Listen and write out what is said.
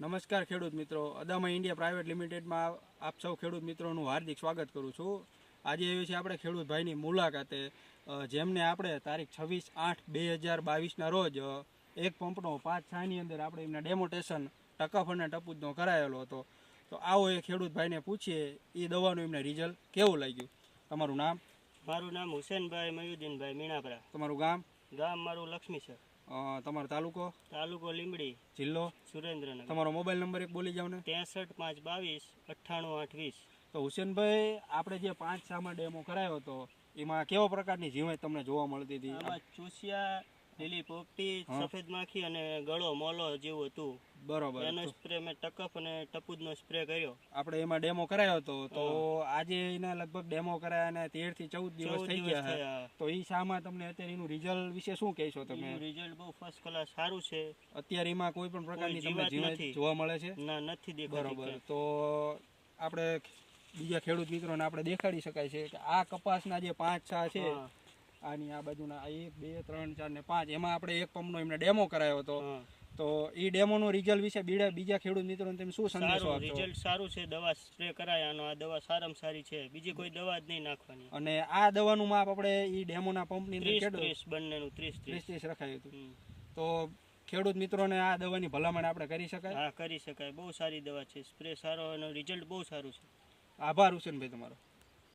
નમસ્કાર ખેડૂત મિત્રો. અદામા ઇન્ડિયા પ્રાઇવેટ લિમિટેડમાં આપ સૌ ખેડૂત મિત્રોનું હાર્દિક સ્વાગત કરું છું. આજે એવી છે આપણે ખેડૂત ભાઈની મુલાકાતે જેમને આપણે તારીખ છવ્વીસ આઠ બે હજાર બાવીસના રોજ એક પંપનો પાંચ છાની અંદર આપણે એમના ડેમોટેશન ટકફ અને ટપુજનો કરાયેલો હતો. તો આવો એ ખેડૂત ભાઈને પૂછીએ એ દવાનું એમને રિઝલ્ટ કેવું લાગ્યું? તમારું નામ? મારું નામ હુસેનભાઈ મયુદ્દીનભાઈ મીણાપરા. તમારું ગામ? ગામ મારું લક્ષ્મી છે. તમારો તાલુકો? તાલુકો લીમડી જિલ્લો? સુરેન્દ્રનગર. તમારો મોબાઈલ નંબર એક બોલી જાવ ને. ત્રેસઠ પાંચ બાવીસ અઠ્ઠાણું આઠ વીસ. તો હુસેનભાઈ આપણે જે પાંચ સામા ડેમો કરાયો હતો એમાં કેવા પ્રકારની જીવાત તમને જોવા મળતી હતી? ચોસિયા ચૂસિયા લીલી પોપટી. સફેદ માખી અને ગળો મોલો જેવું હતું. બરોબર એનો સ્પ્રે મેં ટકફ અને ટપુજનો સ્પ્રે કર્યો. આપણે એમાં ડેમો કરાયો હતો. તો આજે એના લગભગ ડેમો કરાયા અને તેરથી ચૌદ દિવસ થઈ ગયા છે તો એ શામાં તમને અત્યારે એનું રિઝલ્ટ વિશે શું કહેશો તમે? રિઝલ્ટ બહુ ફર્સ્ટ ક્લાસ સારું છે. અત્યારે એમાં કોઈ પણ પ્રકારની તમને જીવાત જોવા મળે છે? ના નથી દેખાતી બરોબર. તો આપણે બીજા ખેડૂત મિત્રોને આપણે દેખાડી શકાય છે કે આ કપાસના જે પાંચ છા છે આની આ બાજુના એક બે ત્રણ ચાર ને પાંચ. એમાં આપણે એક પંપનો એમને ડેમો કરાયો હતો. તો એ ડેમોનું રિઝલ્ટ વિશે બીજા બીજા ખેડૂત મિત્રોને તમે શું સંદેશો આપશો? રિઝલ્ટ સારું છે દવા સ્પ્રે કરાયાનો આ દવા સારામાં સારી છે. બીજી કોઈ દવા જ નહીં નાખવાની. અને આ દવાનું માપ આપણે એ ડેમોના પંપની અંદર કેટલું? ત્રીસ બંનેનું ત્રીસ ત્રીસ. ત્રીસ રખાયું હતું. તો ખેડૂત મિત્રોને આ દવાની ભલામણ આપણે કરી શકાય? હા કરી શકાય. બહુ સારી દવા છે. સ્પ્રે સારો અને રિઝલ્ટ બહુ સારું છે. આભાર હુસેનભાઈ તમારો.